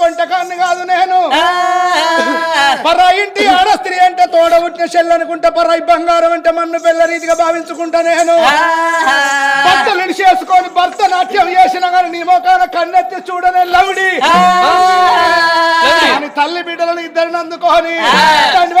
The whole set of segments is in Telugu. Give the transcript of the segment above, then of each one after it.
కొంటకాన్ని కాదు నేను. పరా ఇంటి ఆడ స్త్రీ అంటే తోడ పుట్టిన షెల్ అనుకుంటా పరాయి బంగారం అంటే మన్ను పిల్ల రీతిగా భావించుకుంటా నేను. భర్తలను చేసుకొని భర్త నాట్యం చేసిన కానీ నీ మొఖాన కన్నెత్తి చూడనే లవుడి. అని తల్లి బిడ్డలను ఇద్దరిని అందుకొని. తండ్రి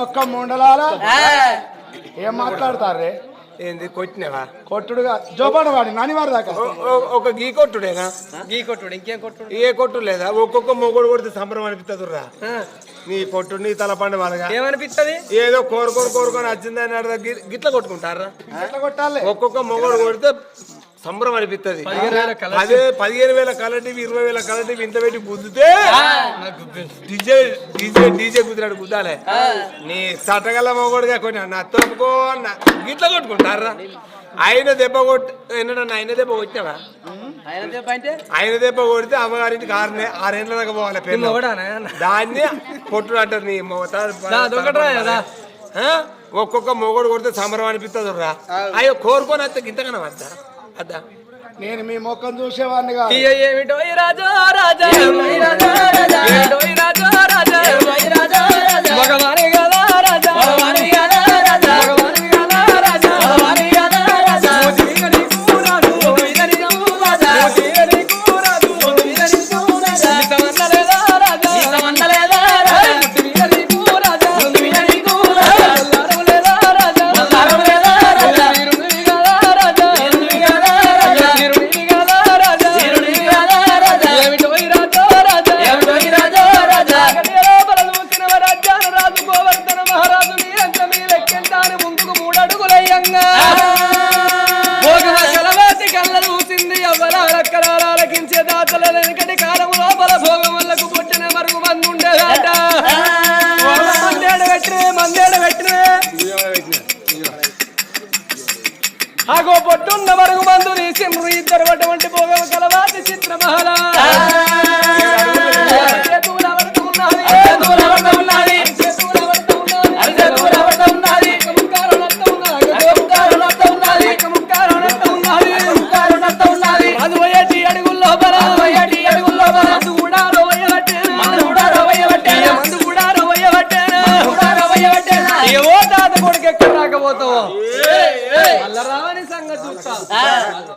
మొక్క ముండలాల ఏం మాట్లాడతారే? ఏంది కొట్టినవా? కొట్టుడుగా. జోపాడు వాడి నాని వారి దాకా? ఒక గీ కొట్టుడేనా? గీ కొట్టుడు ఇంకేం కొట్టుడు? ఏ కొట్టు లేదా? ఒక్కొక్క మొగుడు కొడితే సంబరం అనిపిస్తుందిరా నీ కొట్టు నీ తలపండి వాళ్ళగా. ఏమనిపిస్తుంది ఏదో కోరుకొని కోరుకొని వచ్చిందని గిట్ల కొట్టుకుంటారా ఎట్లా కొట్టాలి. ఒక్కొక్క మొగుడు కొడితే సంబరం అనిపిస్తుంది అదే పదిహేను వేల కలర్ టీవీ ఇరవై వేల కలర్ టీవీ ఇంత పెట్టి గుద్దితే డీజే డీజే డీజే కుదిరాడు గుద్దాలే. నీ చట్టగల మొగుడుగా కొన్ని నా తప్పుకో నా గిట్ల కొట్టుకుంటారా? ఆయన దెబ్బ కొట్టి ఏంటన్నా ఆయన దెబ్బ కొట్టినావా? ఆయన దెబ్బ అంటే? ఆయన దెబ్బ కొడితే అమ్మగారింటికి ఆరు నే- ఆరేండ్ల దాకా పోవాలి? దాన్ని కొట్టుడు అంటారు నీ? ఒక్కొక్క మొగడు కొడితే సంబరం అనిపిస్తుంది రా. అయ్యో కోరుకొని వస్తే గింతగానే వద్దా అద్దా నేను మీ మొక్కను చూసేవాడిని కాదు. ఏమిటో రాజా రాజా రాజా రాజా రాజా కొడుకు ఎక్కడ రాకపోతావో మళ్ళా రావని సంగతి చూస్తా.